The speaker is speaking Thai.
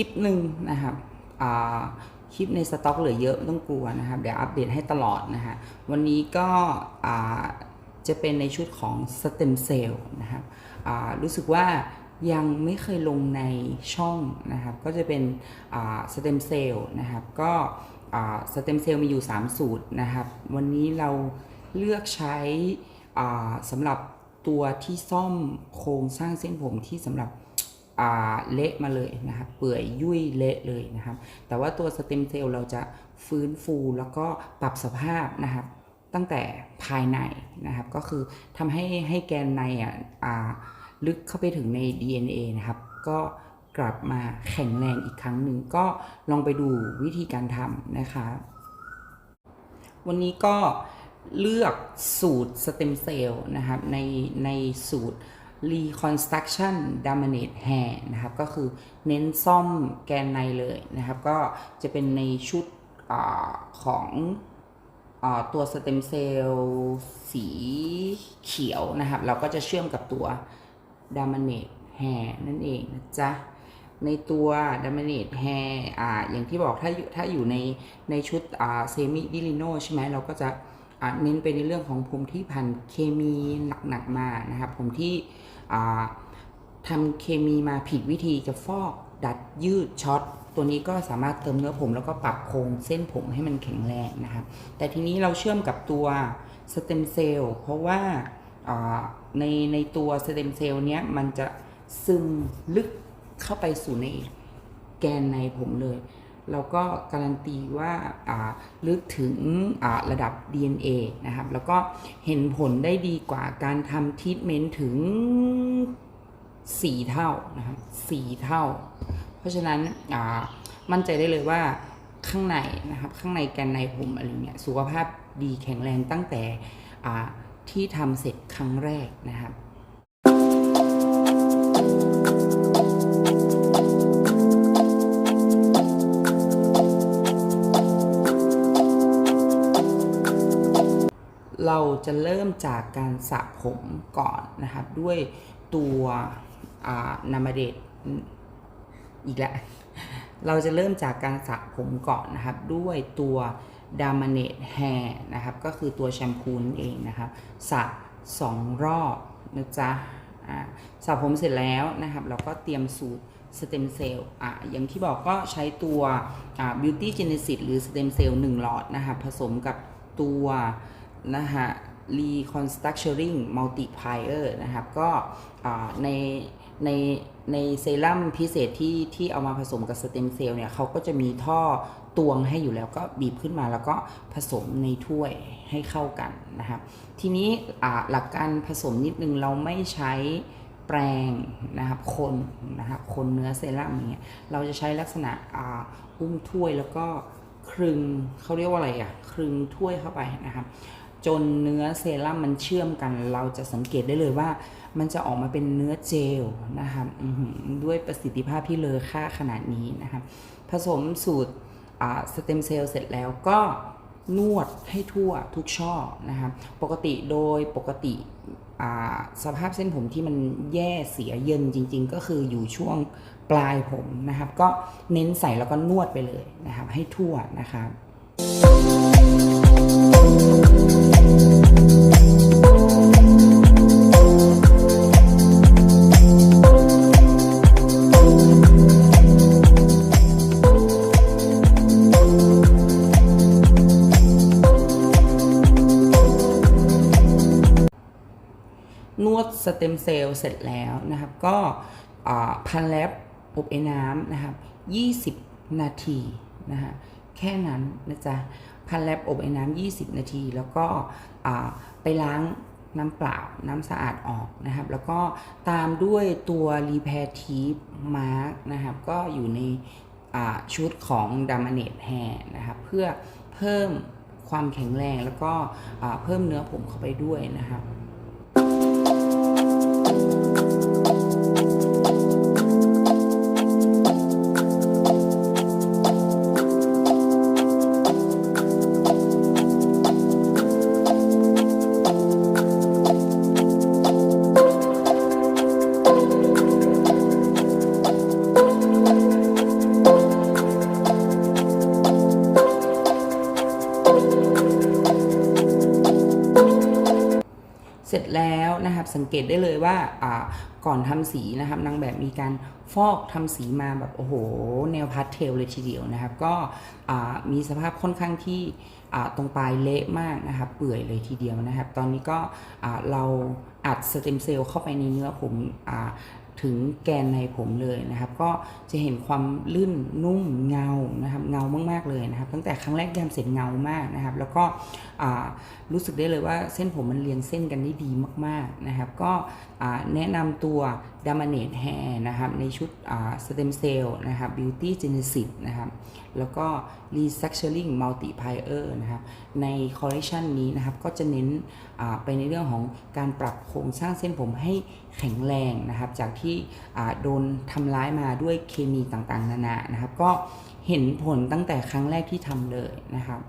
ลิปหนึ่งนะครับคลิปในสต็อกเหลือเยอะไม่ต้องกลัวนะครับ เดี๋ยวอัปเดตให้ตลอดนะฮะวันนี้ก็จะเป็นในชุดของสเต็มเซลล์นะครับรู้สึกว่ายังไม่เคยลงในช่องนะครับ ก็จะเป็นสเต็มเซลล์นะครับ ก็สเต็มเซลล์มีอยู่ 3 สูตรนะครับ วันนี้เราเลือกใช้สำหรับตัวที่ซ่อมโครงสร้างเส้นผมที่สำหรับ เละมาเลยนะครับ เปื่อยยุ่ยเละเลยนะครับ แต่ว่าตัวสเต็มเซลล์เราจะฟื้นฟูแล้วก็ปรับสภาพนะครับ ตั้งแต่ภายในนะครับ ก็คือทำให้ให้แกนในอะอ่าลึกเข้าไปถึงใน DNA นะครับ ก็กลับมาแข็งแรงอีกครั้งหนึ่งก็ลองไปดูวิธีการทำนะคะ วันนี้ก็เลือกสูตรสเต็มเซลล์นะครับในในสูตร reconstruction dominate hair นะครับ ก็คือเน้นซ่อมแกนในเลยนะครับ ก็จะเป็นในชุดอของอตัวสเต็มเซลล์สีเขียวนะครับ เราก็จะเชื่อมกับตัว dominate hair นั่นเองนะจ๊ะในตัว dominate hair อ่าอย่างที่บอกถ้าอยู่ถ้าอยู่ในในชุดอ่า semi dilino ใช่ไหมเราก็จะ เน้นไปในเรื่องของผมที่ผ่านเคมีหนักๆมานะครับผมที่ทำเคมีมาผิดวิธีจะฟอกดัดยืดช็อตตัวนี้ก็สามารถเติมเนื้อผมแล้วก็ปรับโครงเส้นผมให้มันแข็งแรงนะครับ แต่ทีนี้เราเชื่อมกับตัวสเต็มเซลล์เพราะว่าอ่าในในตัวสเต็มเซลล์เนี้ยมันจะซึมลึกเข้าไปสู่ในแกนในผมเลย เราก็การันตีว่าลึกถึงระดับ DNA นะครับ แล้วก็เห็นผลได้ดีกว่าการทำทีทเมนต์ถึง 4 เท่านะครับ4เท่า เพราะฉะนั้นมั่นใจได้เลยว่าข้างในนะครับข้างในแกนในผมอะไรเงี้ยสุขภาพดีแข็งแรงตั้งแต่ที่ทำเสร็จครั้งแรกนะครับ เราจะเริ่มจากการสระผมก่อนนะครับ ด้วยตัวนามาเดตอีกแล้วเราจะเริ่มจากการสระผมก่อนนะครับ ด้วยตัวดาม n เน e แฮร์นะครับ ก็คือตัวแชมพูนั่นเองนะครับสระสองรอบนะจ๊ะสระผมเสร็จแล้วนะครับ เราก็เตรียมสูตรสเต็มเซลล์อะอย่างที่บอกก็ใช้ตัวอ่า Beauty Genesis หรือสเต็มเซลล์1หลอดนะครับ ผสมกับตัว นะฮะ reconstructing multiplier นะครับ ก็ในในในเซรั่มพิเศษที่ที่เอามาผสมกับสเต็มเซลล์เนี่ยเขาก็จะมีท่อตวงให้อยู่แล้วก็บีบขึ้นมาแล้วก็ผสมในถ้วยให้เข้ากันนะครับ ทีนี้หลักการผสมนิดนึงเราไม่ใช้แปรงนะครับคนนะครับคนเนื้อเซรั่มอย่างเงี้ยเราจะใช้ลักษณะอ่าอุ้มถ้วยแล้วก็คลึงเขาเรียกว่าอะไรอะคลึงถ้วยเข้าไปนะครับ จนเนื้อเซรั่มมันเชื่อมกัน เราจะสังเกตได้เลยว่า มันจะออกมาเป็นเนื้อเจลนะครับอื้อหือด้วยประสิทธิภาพที่เลอค่าขนาดนี้นะครับผสมสูตรสเต็มเซลล์เสร็จแล้วก็นวดให้ทั่วทุกช่อนะครับปกติโดยปกติสภาพเส้นผมที่มันแย่เสียเยินจริง ๆ ก็คืออยู่ช่วงปลายผมนะครับ ก็เน้นใส่แล้วก็นวดไปเลยนะครับ ให้ทั่วนะครับ สเต็มเซลล์เสร็จแล้วนะครับ ก็พันแลบอบไอ้น้ำนะครับ 20 นาทีนะฮะแค่นั้นนะจ๊ะพันแลบอบไอ้น้ำ 20 นาที แล้วก็ไปล้างน้ำเปล่า น้ำสะอาดออกนะครับ แล้วก็ตามด้วยตัว Repair Tip Mark นะครับ ก็อยู่ในชุดของ d a m a n e t Hair นะครับ เพื่อเพิ่มความแข็งแรงแล้วก็เพิ่มเนื้อผมเข้าไปด้วยนะครับ เสร็จแล้วนะครับสังเกตได้เลยว่าก่อนทำสีนะครับนางแบบมีการฟอกทำสีมาแบบโอ้โห แนวพาสเทลเลยทีเดียวนะครับ ก็มีสภาพค่อนข้างที่ตรงปลายเละมากนะครับ เปื่อยเลยทีเดียวนะครับ ตอนนี้ก็เราอัดสเต็มเซลล์เข้าไปในเนื้อผมอ ถึงแกนในผมเลยนะครับ ก็จะเห็นความลื่นนุ่มเงานะครับเงามากๆเลยนะครับ ตั้งแต่ครั้งแรกยามเสร็จเงามากนะครับ แล้วก็รู้สึกได้เลยว่าเส้นผมมันเรียงเส้นกันได้ดีมากๆนะครับ ก็แนะนำตัว d a m a n a t e Hair นะครับในชุดสเต็มเซลล์นะครับ Beauty Genesis นะครับแล้วก็ Restructuring Multiplier นะครับในคอลเลคชันนี้นะครับก็จะเน้นไปในเรื่องของการปรับโครงสร้างเส้นผมให้แข็งแรงนะครับจากที่โดนทำร้ายมาด้วยเคมีต่างๆ นานานะครับก็เห็นผลตั้งแต่ครั้งแรกที่ทำเลยนะครับ